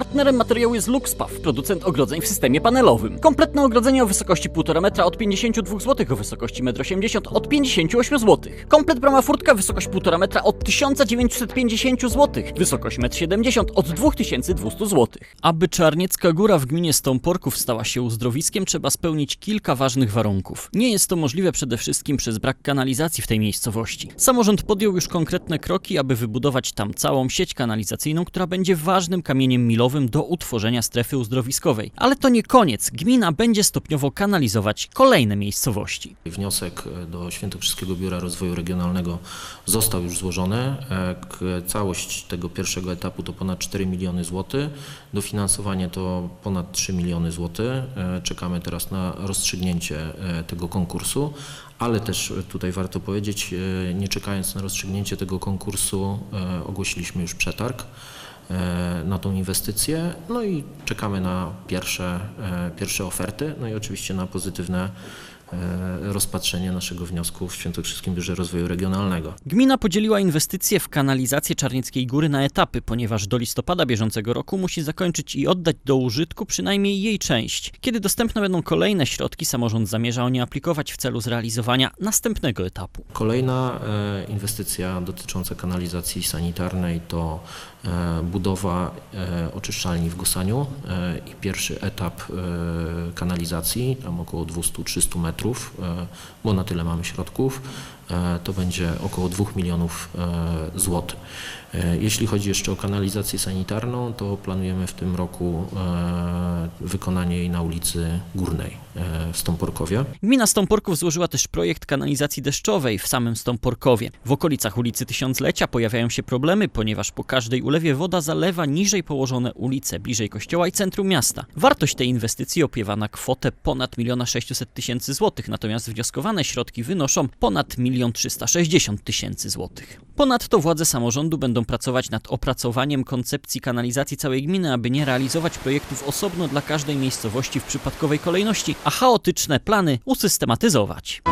Partnerem materiału jest Luxpaw, producent ogrodzeń w systemie panelowym. Kompletne ogrodzenie o wysokości 1,5 metra od 52 zł, o wysokości 1,80 m od 58 zł. Komplet brama furtka, wysokość 1,5 metra od 1950 zł, wysokość 1,70 m od 2200 zł. Aby Czarniecka Góra w gminie Stąporków stała się uzdrowiskiem, trzeba spełnić kilka ważnych warunków. Nie jest to możliwe przede wszystkim przez brak kanalizacji w tej miejscowości. Samorząd podjął już konkretne kroki, aby wybudować tam całą sieć kanalizacyjną, która będzie ważnym kamieniem milowym do utworzenia strefy uzdrowiskowej. Ale to nie koniec. Gmina będzie stopniowo kanalizować kolejne miejscowości. Wniosek do Świętokrzyskiego Biura Rozwoju Regionalnego został już złożony. E, Całość tego pierwszego etapu to ponad 4 miliony złotych. Dofinansowanie to ponad 3 miliony złotych. E, Czekamy teraz na rozstrzygnięcie e, tego konkursu, ale też e, tutaj warto powiedzieć, e, nie czekając na rozstrzygnięcie tego konkursu, e, ogłosiliśmy już przetarg e, na tą inwestycję. No i czekamy na pierwsze, e, pierwsze oferty, no i oczywiście na pozytywne e, rozpatrzenie naszego wniosku w Świętokrzyskim Biurze Rozwoju Regionalnego. Gmina podzieliła inwestycje w kanalizację Czarnieckiej Góry na etapy, ponieważ do listopada bieżącego roku musi zakończyć i oddać do użytku przynajmniej jej część. Kiedy dostępne będą kolejne środki, samorząd zamierza o nie aplikować w celu zrealizowania następnego etapu. Kolejna e, inwestycja dotycząca kanalizacji sanitarnej to e, budowa oczyszczalni w Gusaniu i pierwszy etap kanalizacji, tam około 200-300 metrów, bo na tyle mamy środków. E, To będzie około 2 milionów e, złotych. E, Jeśli chodzi jeszcze o kanalizację sanitarną, to planujemy w tym roku wykonanie jej na ulicy Górnej w Stąporkowie. Gmina Stąporków złożyła też projekt kanalizacji deszczowej w samym Stąporkowie. W okolicach ulicy Tysiąclecia pojawiają się problemy, ponieważ po każdej ulewie woda zalewa niżej położone ulice, bliżej kościoła i centrum miasta. Wartość tej inwestycji opiewa na kwotę ponad 1 600 tysięcy złotych, natomiast wnioskowane środki wynoszą ponad 1 360 tysięcy złotych. Ponadto władze samorządu będą pracować nad opracowaniem koncepcji kanalizacji całej gminy, aby nie realizować projektów osobno dla każdej miejscowości w przypadkowej kolejności, a chaotyczne plany usystematyzować.